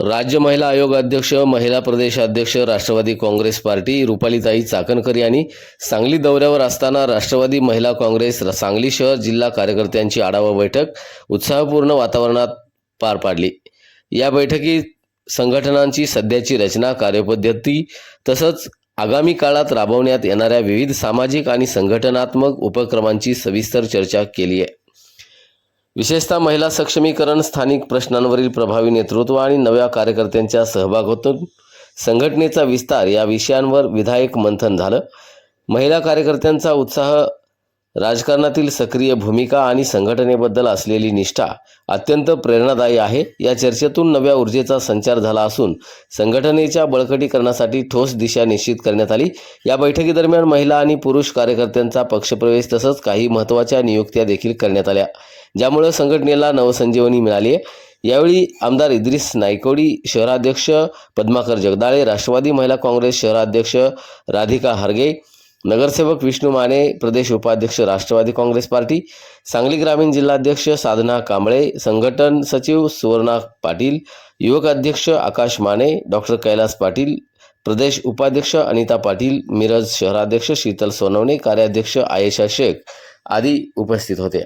राज्य महिला आयोग अध्यक्ष महिला प्रदेशाध्यक्ष राष्ट्रवादी काँग्रेस पार्टी रुपालीताई चाकणकर यांनी सांगली दौऱ्यावर असताना राष्ट्रवादी महिला काँग्रेस सांगली शहर जिल्हा कार्यकर्त्यांची आढावा बैठक उत्साहपूर्ण वातावरणात पार पाडली. या बैठकीत संघटनांची सध्याची रचना कार्यपद्धती तसंच आगामी काळात राबवण्यात येणाऱ्या विविध सामाजिक आणि संघटनात्मक उपक्रमांची सविस्तर चर्चा केली आहे. विशेषतः महिला सक्षमीकरण स्थानिक प्रश्नांवरील प्रभावी नेतृत्व आणि नव्या कार्यकर्त्यांच्या सहभागातून संघटनेचा विस्तार या विषयांवर विधायक मंथन झालं. महिला कार्यकर्त्यांचा उत्साह राजकारणातील सक्रिय भूमिका आणि संघटनेबद्दल असलेली निष्ठा अत्यंत प्रेरणादायी आहे. या चर्चेतून नव्या ऊर्जेचा संचार झाला असून संघटनेच्या बळकटीकरणासाठी ठोस दिशा निश्चित करण्यात आली. या बैठकीदरम्यान महिला आणि पुरुष कार्यकर्त्यांचा पक्षप्रवेश तसंच काही महत्त्वाच्या नियुक्त्या देखील करण्यात आल्या ज्यामुळे संघटनेला नवसंजीवनी मिळाली आहे. यावेळी आमदार इद्रिस नायकोडी शहराध्यक्ष पद्माकर जगदाळे राष्ट्रवादी महिला काँग्रेस शहराध्यक्ष राधिका हरगे नगरसेवक विष्णू माने प्रदेश उपाध्यक्ष राष्ट्रवादी काँग्रेस पार्टी सांगली ग्रामीण जिल्हाध्यक्ष साधना कांबळे संघटन सचिव सुवर्णा पाटील युवक अध्यक्ष आकाश माने डॉक्टर कैलास पाटील प्रदेश उपाध्यक्ष अनिता पाटील मिरज शहराध्यक्ष शीतल सोनवणे कार्याध्यक्ष आयेशा शेख आदी उपस्थित होते.